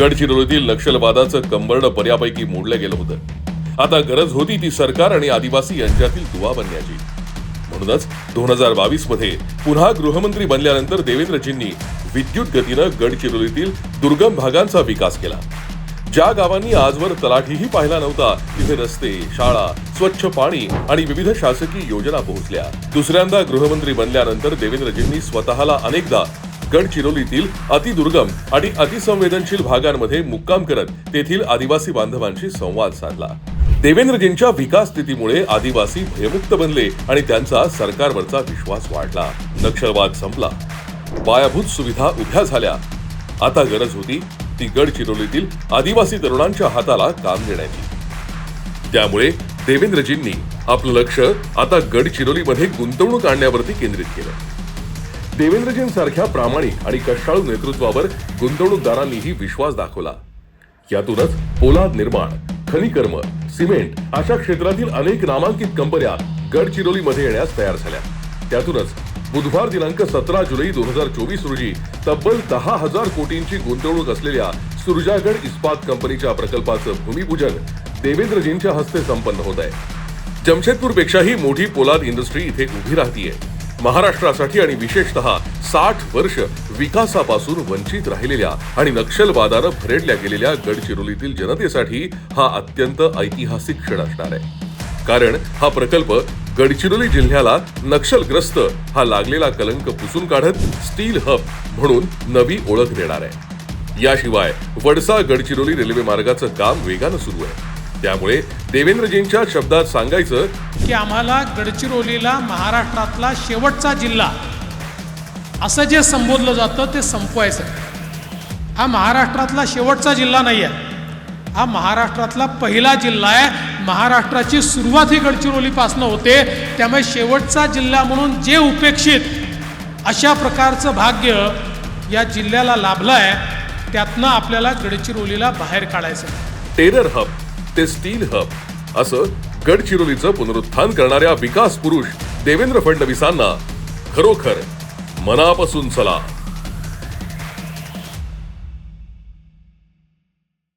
गडचिरोलीतील नक्षलवादाचं कंबरडं बऱ्यापैकी मोडलं गेलं होतं. आता गरज होती ती सरकार आणि आदिवासी यांच्यातील दुवा बनण्याची. म्हणूनच दोन हजार बावीसमध्ये पुन्हा गृहमंत्री बनल्यानंतर देवेंद्रजींनी विद्युत गतीनं गडचिरोलीतील दुर्गम भागांचा विकास केला. ज्या गावांनी आजवर तलाठीही पाहिला नव्हता तिथे रस्ते शाळा स्वच्छ पाणी आणि विविध शासकीय योजना पोहोचल्या. दुसऱ्यांदा गृहमंत्री बनल्यानंतर देवेंद्रजींनी स्वतःला अनेकदा गडचिरोलीतील अतिदुर्गम आणि अतिसंवेदनशील भागांमध्ये मुक्काम करत तेथील आदिवासी बांधवांशी संवाद साधला. देवेंद्रजींच्या विकास स्थितीमुळे आदिवासी भयमुक्त बनले आणि त्यांचा सरकारवरचा विश्वास वाढला. नक्षलवाद संपला. पायाभूत सुविधा उभ्या झाल्या. आता गरज होती ती गडचिरोलीतील आदिवासी तरुणांच्या हाताला काम देण्याची. त्यामुळे देवेंद्रजींनी आपलं लक्ष आता गडचिरोलीमध्ये गुंतवणूक आणण्यावरती केंद्रित केलं. देवेंद्रजींसारख्या प्रामाणिक आणि कष्टाळू नेतृत्वावर गुंतवणूकदारांनीही विश्वास दाखवला. यातूनच पोलाद निर्माण खनिकर्म सिमेंट अशा क्षेत्रातील अनेक नामांकित कंपन्या गडचिरोलीमध्ये येण्यास तयार झाल्या. त्यातूनच बुधवार दिनांक सतरा जुलै दोन हजार चोवीस रोजी तब्बल दहा हजार कोटींची गुंतवणूक असलेल्या सुरजागड इस्पात कंपनीच्या प्रकल्पाचं भूमिपूजन देवेंद्रजींच्या हस्ते संपन्न होत आहे. जमशेदपूर पेक्षाही मोठी पोलाद इंडस्ट्री इथे उभी राहतीये. महाराष्ट्रासाठी आणि विशेषतः साठ वर्ष विकासापासून वंचित राहिलेल्या आणि नक्षलवादानं भरेडल्या गेलेल्या गडचिरोलीतील जनतेसाठी हा अत्यंत ऐतिहासिक क्षण असणार आहे. कारण हा प्रकल्प गडचिरोली जिल्ह्याला नक्षलग्रस्त हा लागलेला कलंक पुसून काढत स्टील हब म्हणून नवी ओळख देणार आहे. याशिवाय वडसा गडचिरोली रेल्वे मार्गाचं काम वेगानं सुरू आहे. त्यामुळे देवेंद्रजींच्या शब्दात सांगायचं की आम्हाला गडचिरोलीला महाराष्ट्रातला शेवटचा जिल्हा असं जे संबोधलं जातं ते संपवायचं. हा महाराष्ट्रातला शेवटचा जिल्हा नाही आहे हा महाराष्ट्रातला पहिला जिल्हा आहे. महाराष्ट्राची सुरुवात ही गडचिरोलीपासून होते. त्यामुळे शेवटचा जिल्हा म्हणून जे उपेक्षित अशा प्रकारचं भाग्य या जिल्ह्याला लाभलं आहे त्यातनं आपल्याला गडचिरोलीला बाहेर काढायचं. Terror hub. ते स्टील हब. असं गडचिरोलीचं पुनरुत्थान करणाऱ्या विकास पुरुष देवेंद्र फडणवीसांना खरोखर मनापासून सलाम.